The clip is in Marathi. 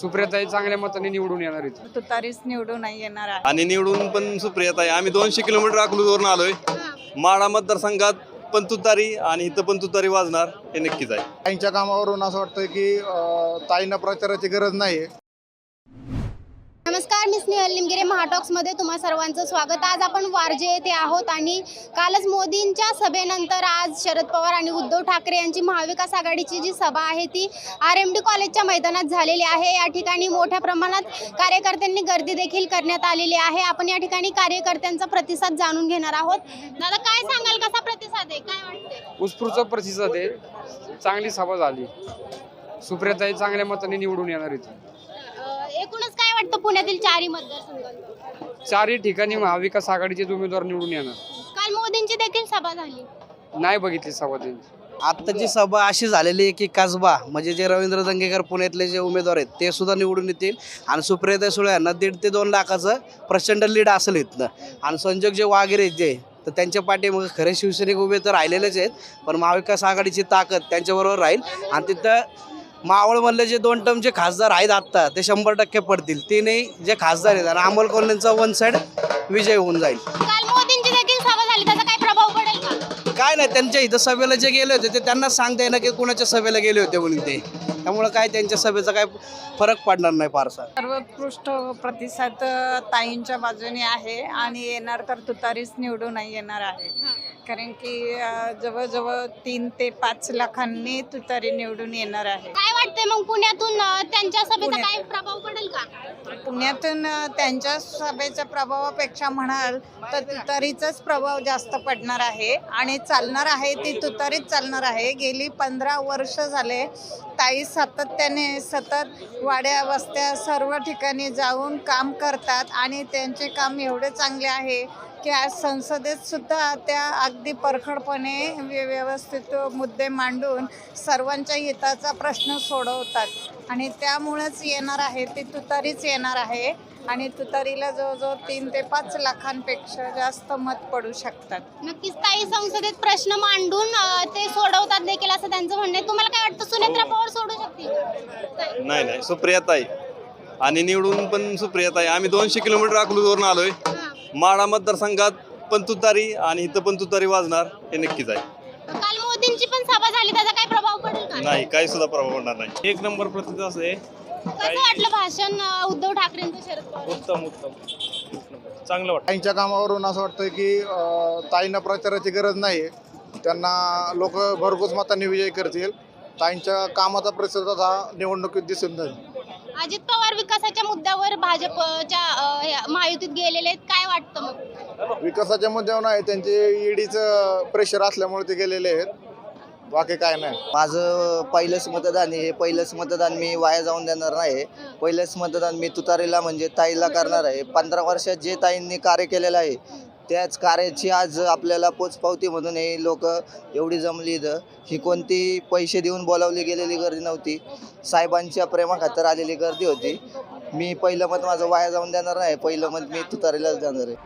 सुप्रियाताई चांगल्या मताने निवडून येणार आहेत. तुतारीच निवडून नाही येणार आहे. आणि निवडून पण सुप्रियात आहे आम्ही दोनशे किलोमीटर अकलूजवरून आलोय. माडा मतदारसंघात पण तुतारी आणि इथं पण तुतारी वाजणार हे नक्कीच आहे. ताईंच्या कामावरून असं वाटतं की अं, ताईंना प्रचाराची गरज नाही नमस्कार मी स्नेहल निमगिरे महाटॉक्समध्ये तुम्हा सर्वांचं स्वागत. आज आपण वारजे येथे आहोत आणि कालच मोदींच्या सभेनंतर आज शरद पवार आणि उद्धव ठाकरे यांची महाविकास आघाडीची जी सभा आहे ती आर एम डी कॉलेजच्या मैदानात झालेली आहे. या ठिकाणी मोठ्या प्रमाणात कार्यकर्त्यांनी गर्दी देखील करण्यात आलेली आहे. आपण या ठिकाणी कार्यकर्त्यांचा प्रतिसाद जाणून घेणार आहोत. दादा काय सांगाल? कसा प्रतिसाद आहे? काय वाटते उत्स्फूर्त प्रतिसाद आहे. चांगली सभा झाली. सुप्रियाताई चांगल्या मताने निवडून येणार आहेत वाटतं पुण्यातील चारही मतदारसंघात चारही ठिकाणी महाविकास आघाडीचे उमेदवार निवडून येणार. काल मोदींची देखील सभा झाली. नाही बघितली सभा त्यांची. आत्ताची सभा अशी झालेली आहे की कसबा म्हणजे जे रवींद्र दंगेकर पुण्यातले जे उमेदवार आहेत ते सुद्धा निवडून येतील. आणि सुप्रियाताई सुळे यांना दीड ते दोन लाखाचं प्रचंड लीड असेल इथनं. आणि संजोग जे वागेरे आहेत जे तर त्यांच्या पाठीमागे खरे शिवसैनिक उभे तर राहिलेलेच आहेत पण महाविकास आघाडीची ताकद त्यांच्याबरोबर राहील. आणि तिथं मावळमधले जे दोन टर्मचे खासदार आहेत आत्ता ते शंभर टक्के पडतील. तीनही जे खासदार आहेत आणि अमोल कोल्हेंचा वन साईड विजय होऊन जाईल. काल मोदींची देखील सभा झाली त्याचा काय प्रभाव पडेल का? काय नाही त्यांच्या इथं सभेला जे गेले होते ते त्यांना सांगता येणार की कुणाच्या सभेला गेले होते म्हणून ते. त्यामुळं काय त्यांच्या सभेचा काय फरक पडणार नाही फारसा. सर्वोत्कृष्ट प्रतिसाद ताईंच्या बाजूने आहे आणि येणार तर तुतारीच निवडून नाही येणार आहे. कारण की जवळजवळ तीन ते पाच लाखांनी तुतारी निवडून येणार आहे. काय वाटतंय मग पुण्यातून त्यांच्या सभेचा. काय प्रभाव पडेल का? पुण्यातून त्यांच्या सभेच्या प्रभावापेक्षा म्हणाल तर तुतारीचाच प्रभाव जास्त पडणार आहे. आणि चालणार आहे ती तुतारीच चालणार आहे. गेली पंधरा वर्ष झाले ताई सातत्याने सतत वाड्या वस्त्या सर्व ठिकाणी जाऊन काम करतात आणि त्यांचे काम एवढे चांगले आहे की आज संसदेत सुद्धा त्या अगदी परखडपणे व्य- व्यवस्थित मुद्दे मांडून सर्वांच्या हिताचा प्रश्न सोडवतात. आणि त्यामुळेच येणार आहे ती तुतारीच येणार आहे आणि तुतारीला जवळजवळ तीन ते पाच लाखांपेक्षा जास्त मत पडू शकतात. नक्कीच ताई संसदेत प्रश्न मांडून अं, ते सोडवतात देखील असं त्यांचं म्हणणं आहे. तुम्हाला काय वाटतं सुनेत्रा पवार सोडू शकतील? का? नाही नाही सुप्रियात आहे आणि निवडून पण सुप्रियात आहे आम्ही दोनशे किलोमीटर अकलूजवरून आलोय. माडा मतदारसंघात पण तुतारी आणि इथं पण तुतारी वाजणार हे नक्कीच आहे. काल मोदींची पण सभा झाली त्याचा काय प्रभाव पडेल का? नाही काही सुद्धा प्रभाव पडणार नाही. एक नंबर प्रतिसाद आहे. कसं वाटलं भाषण अं, उद्धव ठाकरेंचं शरद पवार? उत्तम उत्तम. चांगलं वाटतं ताईंच्या कामावरून असं वाटतं की अं, ताईंना प्रचाराची गरज नाही त्यांना लोक भरघोस मतांनी विजय करतील. ताईंच्या कामाचा प्रतिसाद हा निवडणुकीत दिसून जाईल. अजित पवार विकासाच्या मुद्द्यावर भाजपच्या महायुतीत गेलेले आहेत. काय वाटतं मग? विकासाच्या मुद्द्यावर नाही त्यांचे ईडीचं प्रेशर असल्यामुळे ते गेलेले आहेत. बाकी काय नाही. माझं पहिलंच मतदान आहे. हे पहिलंच मतदान मी वाया जाऊन देणार नाही. पहिलंच मतदान मी तुतारीला म्हणजे ताईला करणार आहे. पंधरा वर्षात जे ताईंनी कार्य केलेलं आहे त्याच कार्याची आज आपल्याला पोचपावती म्हणून हे लोक एवढी जमली इथं. ही कोणती पैसे देऊन बोलावली गेलेली गर्दी नव्हती. साहेबांच्या प्रेमाखातर आलेली गर्दी होती. मी पहिलं मत माझं वाया जाऊन देणार नाही. पहिलं मत मी तुतारीलाच देणार आहे.